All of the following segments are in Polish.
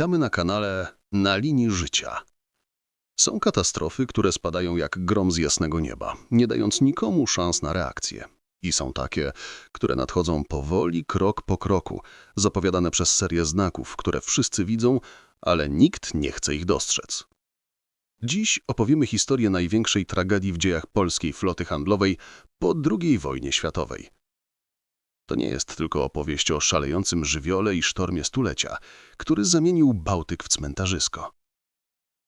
Witamy na kanale Na linii życia. Są katastrofy, które spadają jak grom z jasnego nieba, nie dając nikomu szans na reakcję. I są takie, które nadchodzą powoli, krok po kroku, zapowiadane przez serię znaków, które wszyscy widzą, ale nikt nie chce ich dostrzec. Dziś opowiemy historię największej tragedii w dziejach polskiej floty handlowej po II wojnie światowej. To nie jest tylko opowieść o szalejącym żywiole i sztormie stulecia, który zamienił Bałtyk w cmentarzysko.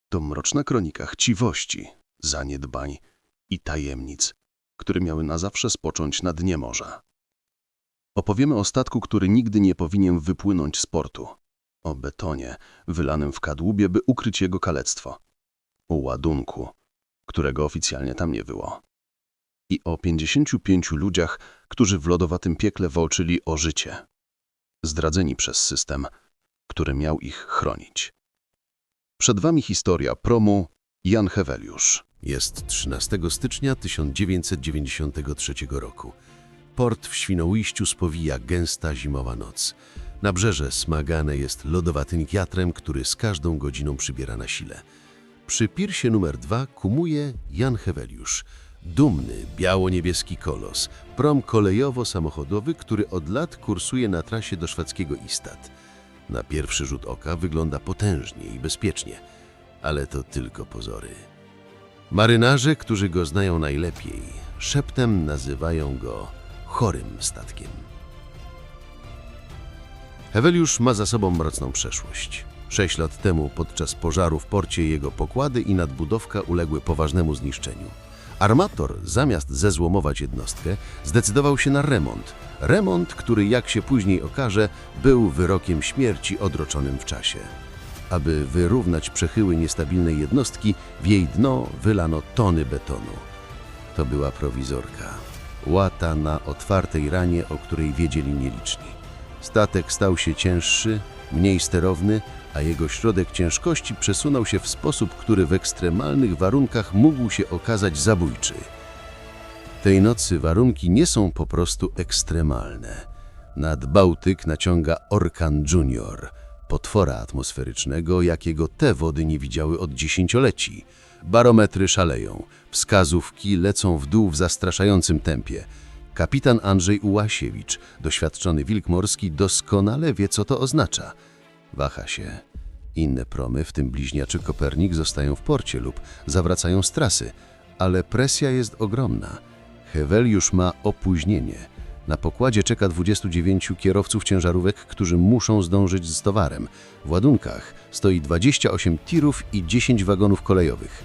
To mroczna kronika chciwości, zaniedbań i tajemnic, które miały na zawsze spocząć na dnie morza. Opowiemy o statku, który nigdy nie powinien wypłynąć z portu. O betonie wylanym w kadłubie, by ukryć jego kalectwo. O ładunku, którego oficjalnie tam nie było. I o 55 ludziach, którzy w lodowatym piekle walczyli o życie. Zdradzeni przez system, który miał ich chronić. Przed wami historia promu Jan Heweliusz. Jest 13 stycznia 1993 roku. Port w Świnoujściu spowija gęsta zimowa noc. Nabrzeże smagane jest lodowatym wiatrem, który z każdą godziną przybiera na sile. Przy pirsie numer dwa kumuje Jan Heweliusz. Dumny, biało-niebieski kolos, prom kolejowo-samochodowy, który od lat kursuje na trasie do szwedzkiego Istad. Na pierwszy rzut oka wygląda potężnie i bezpiecznie, ale to tylko pozory. Marynarze, którzy go znają najlepiej, szeptem nazywają go chorym statkiem. Heweliusz ma za sobą mroczną przeszłość. Sześć lat temu podczas pożaru w porcie jego pokłady i nadbudowka uległy poważnemu zniszczeniu. Armator, zamiast zezłomować jednostkę, zdecydował się na remont. Remont, który, jak się później okaże, był wyrokiem śmierci odroczonym w czasie. Aby wyrównać przechyły niestabilnej jednostki, w jej dno wylano tony betonu. To była prowizorka. Łata na otwartej ranie, o której wiedzieli nieliczni. Statek stał się cięższy, mniej sterowny, a jego środek ciężkości przesunął się w sposób, który w ekstremalnych warunkach mógł się okazać zabójczy. Tej nocy warunki nie są po prostu ekstremalne. Nad Bałtyk naciąga Orkan Junior, potwora atmosferycznego, jakiego te wody nie widziały od dziesięcioleci. Barometry szaleją, wskazówki lecą w dół w zastraszającym tempie. Kapitan Andrzej Ułasiewicz, doświadczony wilk morski, doskonale wie, co to oznacza. Waha się. Inne promy, w tym bliźniaczy Kopernik, zostają w porcie lub zawracają z trasy, ale presja jest ogromna. Heweliusz ma opóźnienie. Na pokładzie czeka 29 kierowców ciężarówek, którzy muszą zdążyć z towarem. W ładunkach stoi 28 tirów i 10 wagonów kolejowych.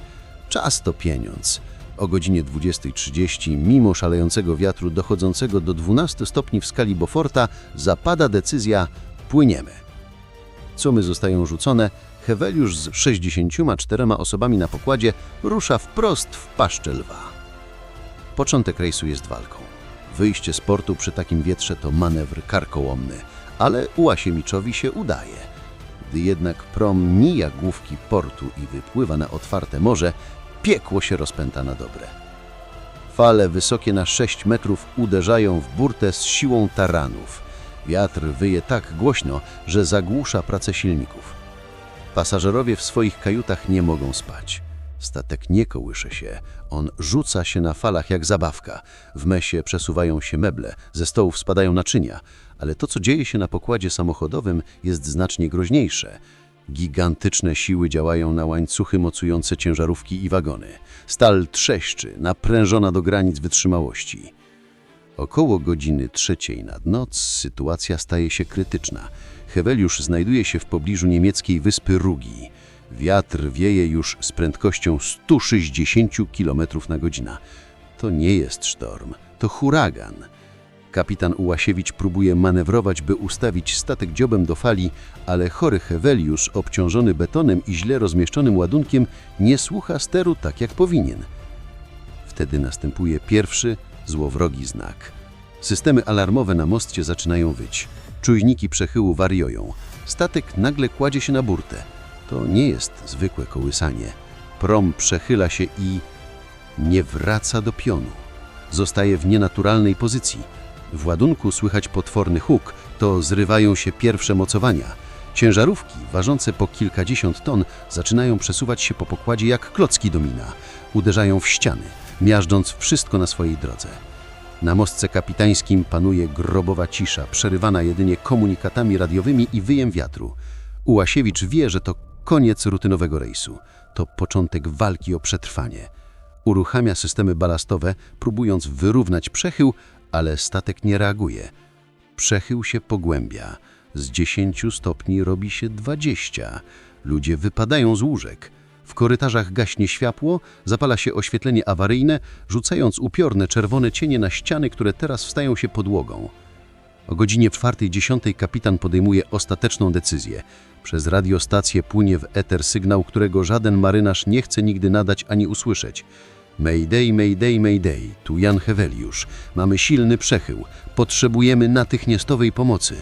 Czas to pieniądz. O godzinie 20.30, mimo szalejącego wiatru dochodzącego do 12 stopni w skali Beauforta, zapada decyzja płyniemy. Cumy zostają rzucone, Heweliusz z 64 osobami na pokładzie rusza wprost w paszczę lwa. Początek rejsu jest walką. Wyjście z portu przy takim wietrze to manewr karkołomny, ale Ułasiewiczowi się udaje. Gdy jednak prom mija główki portu i wypływa na otwarte morze, piekło się rozpęta na dobre. Fale wysokie na 6 metrów uderzają w burtę z siłą taranów. Wiatr wyje tak głośno, że zagłusza pracę silników. Pasażerowie w swoich kajutach nie mogą spać. Statek nie kołysze się, on rzuca się na falach jak zabawka. W mesie przesuwają się meble, ze stołów spadają naczynia, ale to, co dzieje się na pokładzie samochodowym, jest znacznie groźniejsze. Gigantyczne siły działają na łańcuchy mocujące ciężarówki i wagony. Stal trzeszczy, naprężona do granic wytrzymałości. Około godziny trzeciej nad noc sytuacja staje się krytyczna. Heweliusz znajduje się w pobliżu niemieckiej wyspy Rugi. Wiatr wieje już z prędkością 160 km na godzinę. To nie jest sztorm, to huragan. Kapitan Ułasiewicz próbuje manewrować, by ustawić statek dziobem do fali, ale chory Heweliusz, obciążony betonem i źle rozmieszczonym ładunkiem, nie słucha steru tak jak powinien. Wtedy następuje pierwszy, złowrogi znak. Systemy alarmowe na moście zaczynają wyć. Czujniki przechyłu wariują. Statek nagle kładzie się na burtę. To nie jest zwykłe kołysanie. Prom przechyla się i nie wraca do pionu. Zostaje w nienaturalnej pozycji. W ładunku słychać potworny huk, to zrywają się pierwsze mocowania. Ciężarówki, ważące po kilkadziesiąt ton, zaczynają przesuwać się po pokładzie jak klocki domina. Uderzają w ściany, miażdżąc wszystko na swojej drodze. Na mostce kapitańskim panuje grobowa cisza, przerywana jedynie komunikatami radiowymi i wyjem wiatru. Ułasiewicz wie, że to koniec rutynowego rejsu. To początek walki o przetrwanie. Uruchamia systemy balastowe, próbując wyrównać przechył, ale statek nie reaguje. Przechył się pogłębia. Z 10 stopni robi się 20. Ludzie wypadają z łóżek. W korytarzach gaśnie światło, zapala się oświetlenie awaryjne, rzucając upiorne czerwone cienie na ściany, które teraz wstają się podłogą. O godzinie 4.10 kapitan podejmuje ostateczną decyzję. Przez radiostację płynie w eter sygnał, którego żaden marynarz nie chce nigdy nadać ani usłyszeć. Mayday, mayday, mayday, tu Jan Heweliusz. Mamy silny przechył. Potrzebujemy natychmiastowej pomocy.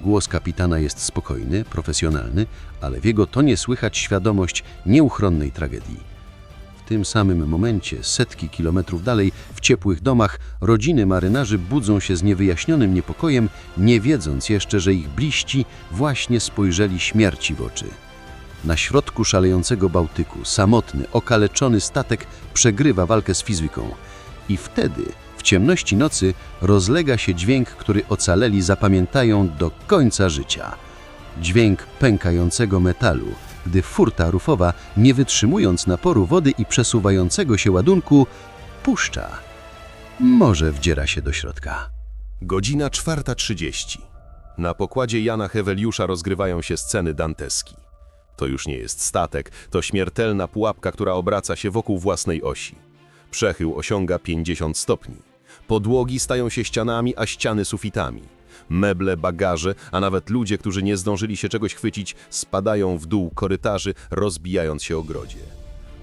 Głos kapitana jest spokojny, profesjonalny, ale w jego tonie słychać świadomość nieuchronnej tragedii. W tym samym momencie, setki kilometrów dalej, w ciepłych domach, rodziny marynarzy budzą się z niewyjaśnionym niepokojem, nie wiedząc jeszcze, że ich bliści właśnie spojrzeli śmierci w oczy. Na środku szalejącego Bałtyku, samotny, okaleczony statek przegrywa walkę z fizyką. I wtedy, w ciemności nocy, rozlega się dźwięk, który ocaleli zapamiętają do końca życia. Dźwięk pękającego metalu, gdy furta rufowa, nie wytrzymując naporu wody i przesuwającego się ładunku, puszcza. Może wdziera się do środka. Godzina 4.30. Na pokładzie Jana Heweliusza rozgrywają się sceny danteskie. To już nie jest statek, to śmiertelna pułapka, która obraca się wokół własnej osi. Przechył osiąga 50 stopni. Podłogi stają się ścianami, a ściany sufitami. Meble, bagaże, a nawet ludzie, którzy nie zdążyli się czegoś chwycić, spadają w dół korytarzy, rozbijając się o grodzie.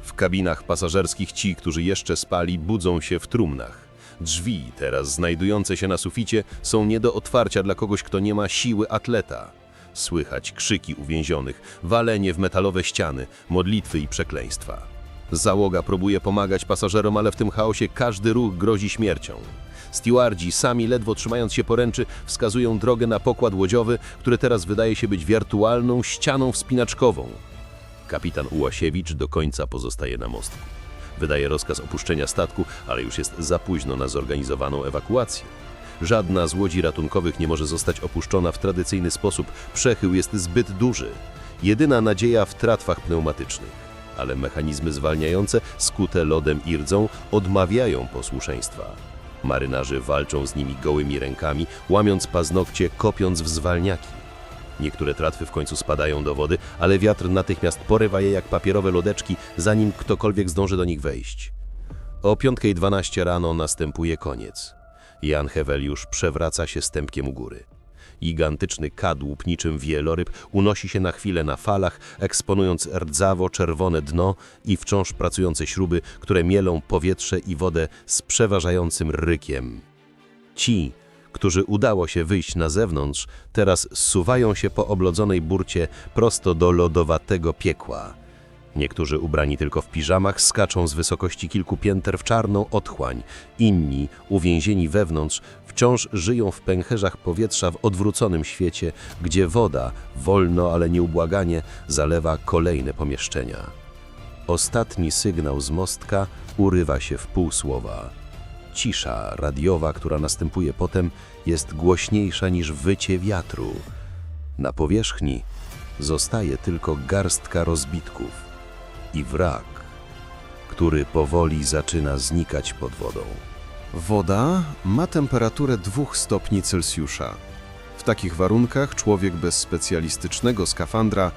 W kabinach pasażerskich ci, którzy jeszcze spali, budzą się w trumnach. Drzwi, teraz znajdujące się na suficie, są nie do otwarcia dla kogoś, kto nie ma siły atleta. Słychać krzyki uwięzionych, walenie w metalowe ściany, modlitwy i przekleństwa. Załoga próbuje pomagać pasażerom, ale w tym chaosie każdy ruch grozi śmiercią. Stewardzi, sami ledwo trzymając się poręczy, wskazują drogę na pokład łodziowy, który teraz wydaje się być wirtualną ścianą wspinaczkową. Kapitan Ułasiewicz do końca pozostaje na mostku. Wydaje rozkaz opuszczenia statku, ale już jest za późno na zorganizowaną ewakuację. Żadna z łodzi ratunkowych nie może zostać opuszczona w tradycyjny sposób. Przechył jest zbyt duży. Jedyna nadzieja w tratwach pneumatycznych. Ale mechanizmy zwalniające, skute lodem i rdzą, odmawiają posłuszeństwa. Marynarze walczą z nimi gołymi rękami, łamiąc paznokcie, kopiąc w zwalniaki. Niektóre tratwy w końcu spadają do wody, ale wiatr natychmiast porywa je jak papierowe lodeczki, zanim ktokolwiek zdąży do nich wejść. O 5.12 rano następuje koniec. Jan Heweliusz przewraca się stępkiem u góry. Gigantyczny kadłub niczym wieloryb unosi się na chwilę na falach, eksponując rdzawo-czerwone dno i wciąż pracujące śruby, które mielą powietrze i wodę z przeważającym rykiem. Ci, którzy udało się wyjść na zewnątrz, teraz zsuwają się po oblodzonej burcie prosto do lodowatego piekła. Niektórzy ubrani tylko w piżamach skaczą z wysokości kilku pięter w czarną otchłań. Inni, uwięzieni wewnątrz, wciąż żyją w pęcherzach powietrza w odwróconym świecie, gdzie woda, wolno ale nieubłaganie, zalewa kolejne pomieszczenia. Ostatni sygnał z mostka urywa się w pół słowa. Cisza radiowa, która następuje potem, jest głośniejsza niż wycie wiatru. Na powierzchni zostaje tylko garstka rozbitków i wrak, który powoli zaczyna znikać pod wodą. Woda ma temperaturę 2 stopni Celsjusza. W takich warunkach człowiek bez specjalistycznego skafandra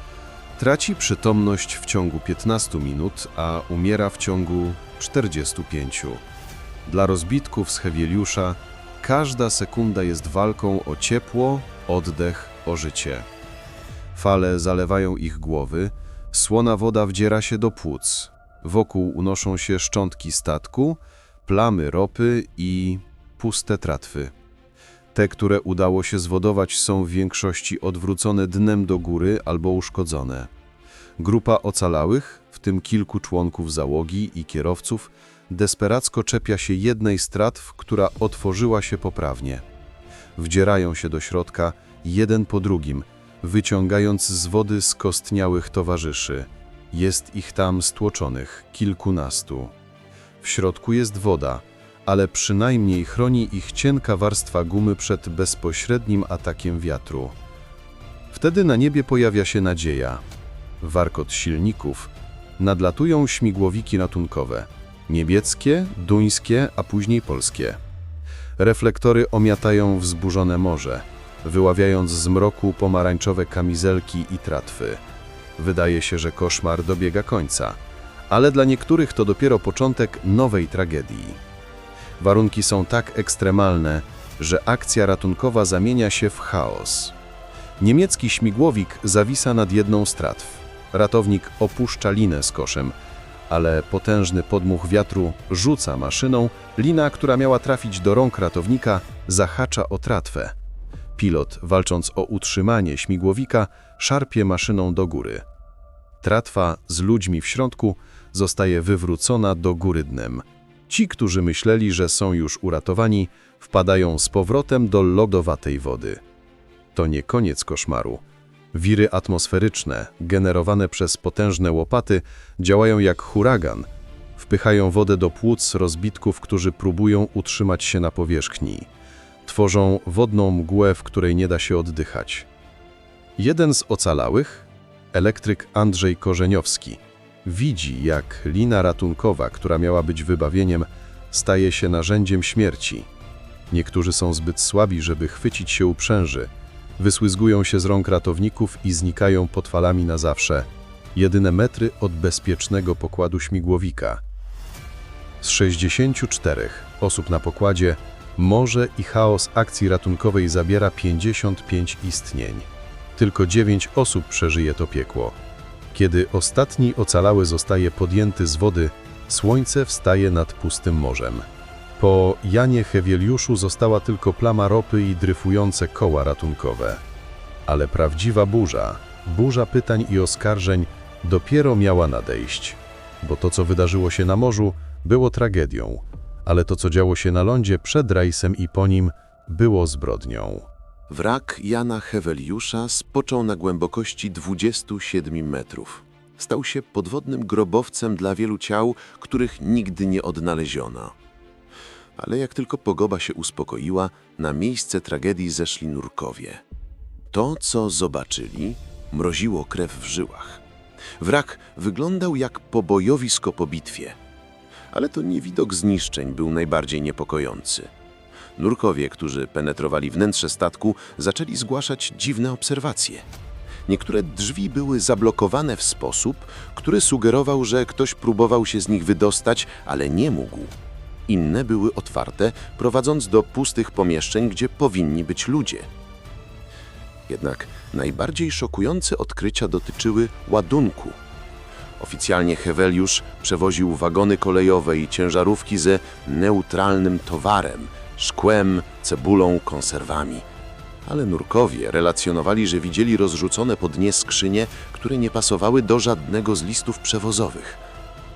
traci przytomność w ciągu 15 minut, a umiera w ciągu 45. Dla rozbitków z Hewieliusza każda sekunda jest walką o ciepło, oddech, o życie. Fale zalewają ich głowy, słona woda wdziera się do płuc. Wokół unoszą się szczątki statku, plamy ropy i puste tratwy. Te, które udało się zwodować, są w większości odwrócone dnem do góry albo uszkodzone. Grupa ocalałych, w tym kilku członków załogi i kierowców, desperacko czepia się jednej z tratw, która otworzyła się poprawnie. Wdzierają się do środka, jeden po drugim, wyciągając z wody skostniałych towarzyszy. Jest ich tam stłoczonych kilkunastu. W środku jest woda, ale przynajmniej chroni ich cienka warstwa gumy przed bezpośrednim atakiem wiatru. Wtedy na niebie pojawia się nadzieja. Warkot silników. Nadlatują śmigłowiki ratunkowe. Niemieckie, duńskie, a później polskie. Reflektory omiatają wzburzone morze, wyławiając z mroku pomarańczowe kamizelki i tratwy. Wydaje się, że koszmar dobiega końca, ale dla niektórych to dopiero początek nowej tragedii. Warunki są tak ekstremalne, że akcja ratunkowa zamienia się w chaos. Niemiecki śmigłowik zawisa nad jedną z tratw. Ratownik opuszcza linę z koszem, ale potężny podmuch wiatru rzuca maszyną, lina, która miała trafić do rąk ratownika, zahacza o tratwę. Pilot, walcząc o utrzymanie śmigłowika, szarpie maszyną do góry. Tratwa z ludźmi w środku zostaje wywrócona do góry dnem. Ci, którzy myśleli, że są już uratowani, wpadają z powrotem do lodowatej wody. To nie koniec koszmaru. Wiry atmosferyczne, generowane przez potężne łopaty, działają jak huragan. Wpychają wodę do płuc rozbitków, którzy próbują utrzymać się na powierzchni. Tworzą wodną mgłę, w której nie da się oddychać. Jeden z ocalałych, elektryk Andrzej Korzeniowski, widzi, jak lina ratunkowa, która miała być wybawieniem, staje się narzędziem śmierci. Niektórzy są zbyt słabi, żeby chwycić się uprzęży. Wysłyzgują się z rąk ratowników i znikają pod falami na zawsze. Jedyne metry od bezpiecznego pokładu śmigłowika. Z 64 osób na pokładzie morze i chaos akcji ratunkowej zabiera 55 istnień. Tylko 9 osób przeżyje to piekło. Kiedy ostatni ocalały zostaje podjęty z wody, słońce wstaje nad pustym morzem. Po Janie Hewieliuszu została tylko plama ropy i dryfujące koła ratunkowe. Ale prawdziwa burza, burza pytań i oskarżeń dopiero miała nadejść. Bo to, co wydarzyło się na morzu, było tragedią, ale to, co działo się na lądzie przed rejsem i po nim, było zbrodnią. Wrak Jana Heweliusza spoczął na głębokości 27 metrów. Stał się podwodnym grobowcem dla wielu ciał, których nigdy nie odnaleziono. Ale jak tylko pogoda się uspokoiła, na miejsce tragedii zeszli nurkowie. To, co zobaczyli, mroziło krew w żyłach. Wrak wyglądał jak pobojowisko po bitwie. Ale to nie widok zniszczeń był najbardziej niepokojący. Nurkowie, którzy penetrowali wnętrze statku, zaczęli zgłaszać dziwne obserwacje. Niektóre drzwi były zablokowane w sposób, który sugerował, że ktoś próbował się z nich wydostać, ale nie mógł. Inne były otwarte, prowadząc do pustych pomieszczeń, gdzie powinni być ludzie. Jednak najbardziej szokujące odkrycia dotyczyły ładunku. Oficjalnie Heweliusz przewoził wagony kolejowe i ciężarówki ze neutralnym towarem, szkłem, cebulą, konserwami. Ale nurkowie relacjonowali, że widzieli rozrzucone po dnie skrzynie, które nie pasowały do żadnego z listów przewozowych.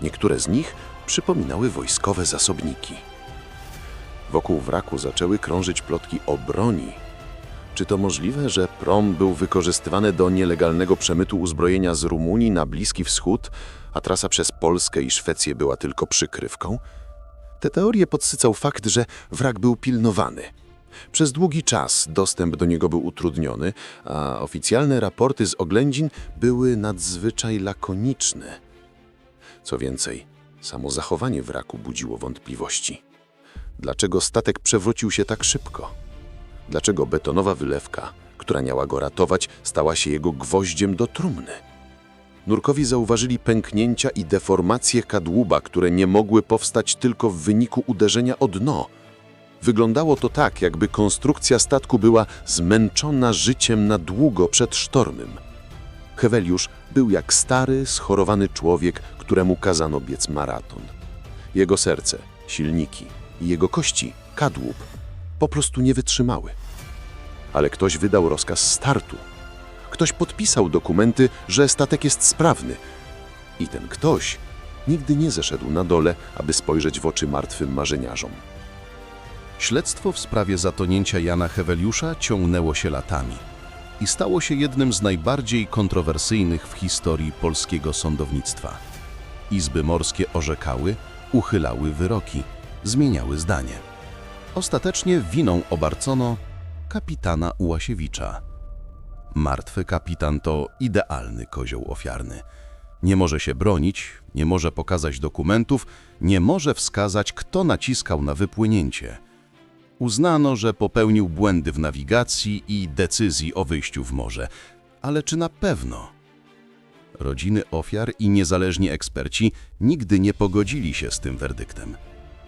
Niektóre z nich przypominały wojskowe zasobniki. Wokół wraku zaczęły krążyć plotki o broni. Czy to możliwe, że prom był wykorzystywany do nielegalnego przemytu uzbrojenia z Rumunii na Bliski Wschód, a trasa przez Polskę i Szwecję była tylko przykrywką? Te teorie podsycał fakt, że wrak był pilnowany. Przez długi czas dostęp do niego był utrudniony, a oficjalne raporty z oględzin były nadzwyczaj lakoniczne. Co więcej, samo zachowanie wraku budziło wątpliwości. Dlaczego statek przewrócił się tak szybko? Dlaczego betonowa wylewka, która miała go ratować, stała się jego gwoździem do trumny? Nurkowi zauważyli pęknięcia i deformacje kadłuba, które nie mogły powstać tylko w wyniku uderzenia o dno. Wyglądało to tak, jakby konstrukcja statku była zmęczona życiem na długo przed sztormem. Heweliusz był jak stary, schorowany człowiek, któremu kazano biec maraton. Jego serce, silniki i jego kości, kadłub, po prostu nie wytrzymały. Ale ktoś wydał rozkaz startu. Ktoś podpisał dokumenty, że statek jest sprawny. I ten ktoś nigdy nie zeszedł na dole, aby spojrzeć w oczy martwym marzeniarzom. Śledztwo w sprawie zatonięcia Jana Heweliusza ciągnęło się latami. i stało się jednym z najbardziej kontrowersyjnych w historii polskiego sądownictwa. Izby morskie orzekały, uchylały wyroki, zmieniały zdanie. Ostatecznie winą obarcono kapitana Ułasiewicza. Martwy kapitan to idealny kozioł ofiarny. Nie może się bronić, nie może pokazać dokumentów, nie może wskazać, kto naciskał na wypłynięcie. Uznano, że popełnił błędy w nawigacji i decyzji o wyjściu w morze. Ale czy na pewno? Rodziny ofiar i niezależni eksperci nigdy nie pogodzili się z tym werdyktem.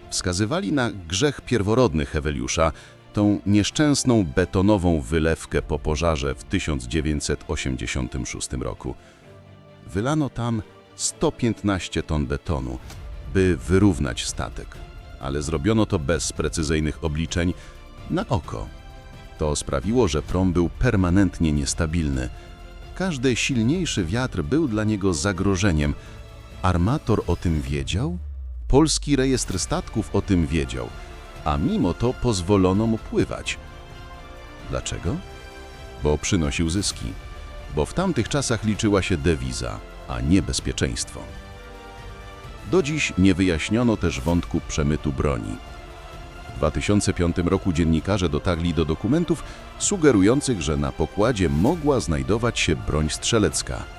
Wskazywali na grzech pierworodny Heweliusza, tą nieszczęsną betonową wylewkę po pożarze w 1986 roku. Wylano tam 115 ton betonu, by wyrównać statek, ale zrobiono to bez precyzyjnych obliczeń na oko. To sprawiło, że prom był permanentnie niestabilny. Każdy silniejszy wiatr był dla niego zagrożeniem. Armator o tym wiedział? Polski rejestr statków o tym wiedział, a mimo to pozwolono mu pływać. Dlaczego? Bo przynosił zyski. Bo w tamtych czasach liczyła się dewiza, a nie bezpieczeństwo. Do dziś nie wyjaśniono też wątku przemytu broni. W 2005 roku dziennikarze dotarli do dokumentów sugerujących, że na pokładzie mogła znajdować się broń strzelecka.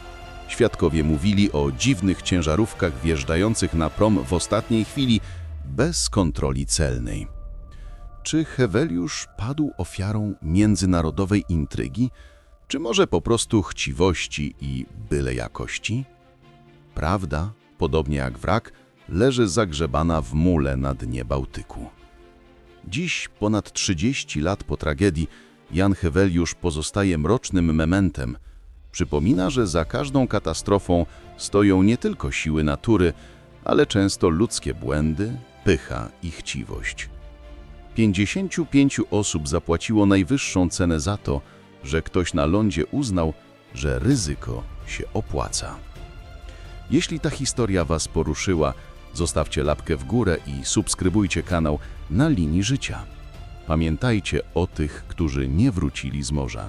Świadkowie mówili o dziwnych ciężarówkach wjeżdżających na prom w ostatniej chwili bez kontroli celnej. Czy Heweliusz padł ofiarą międzynarodowej intrygi, czy może po prostu chciwości i byle jakości? Prawda, podobnie jak wrak, leży zagrzebana w mule na dnie Bałtyku. Dziś, ponad 30 lat po tragedii, Jan Heweliusz pozostaje mrocznym mementem. Przypomina, że za każdą katastrofą stoją nie tylko siły natury, ale często ludzkie błędy, pycha i chciwość. 55 osób zapłaciło najwyższą cenę za to, że ktoś na lądzie uznał, że ryzyko się opłaca. Jeśli ta historia Was poruszyła, zostawcie łapkę w górę i subskrybujcie kanał na linii życia. Pamiętajcie o tych, którzy nie wrócili z morza.